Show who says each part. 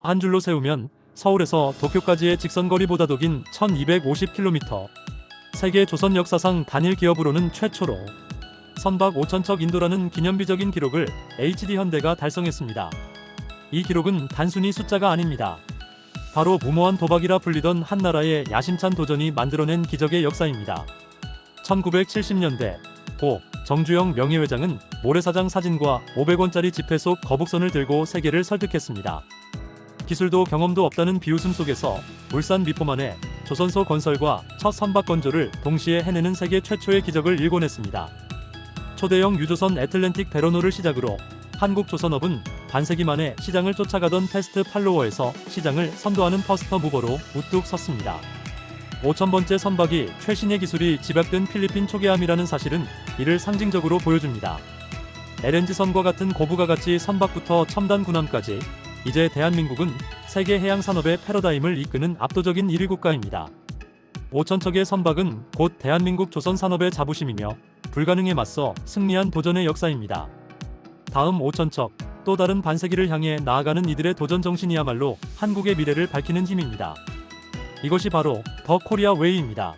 Speaker 1: 한 줄로 세우면 서울에서 도쿄까지의 직선거리보다도 긴 1250km. 세계 조선 역사상 단일 기업으로는 최초로 선박 5천척 인도라는 기념비적인 기록을 HD 현대가 달성했습니다. 이 기록은 단순히 숫자가 아닙니다. 바로 무모한 도박이라 불리던 한 나라의 야심찬 도전이 만들어낸 기적의 역사입니다. 1970년대 고 정주영 명예회장은 모래사장 사진과 500원짜리 지폐 속 거북선을 들고 세계를 설득했습니다. 기술도 경험도 없다는 비웃음 속에서 울산 미포만의 조선소 건설과 첫 선박 건조를 동시에 해내는 세계 최초의 기적을 일궈냈습니다. 초대형 유조선 애틀랜틱 베로노를 시작으로 한국 조선업은 반세기 만에 시장을 쫓아가던 패스트 팔로워에서 시장을 선도하는 퍼스터 무버로 우뚝 섰습니다. 5천번째 선박이 최신의 기술이 집약된 필리핀 초계함이라는 사실은 이를 상징적으로 보여줍니다. LNG선과 같은 고부가 가치 선박부터 첨단 군함까지 이제 대한민국은 세계 해양 산업의 패러다임을 이끄는 압도적인 1위 국가입니다. 5천 척의 선박은 곧 대한민국 조선 산업의 자부심이며 불가능에 맞서 승리한 도전의 역사입니다. 다음 5천 척 또 다른 반세기를 향해 나아가는 이들의 도전 정신이야말로 한국의 미래를 밝히는 힘입니다. 이것이 바로 더 코리아 웨이입니다.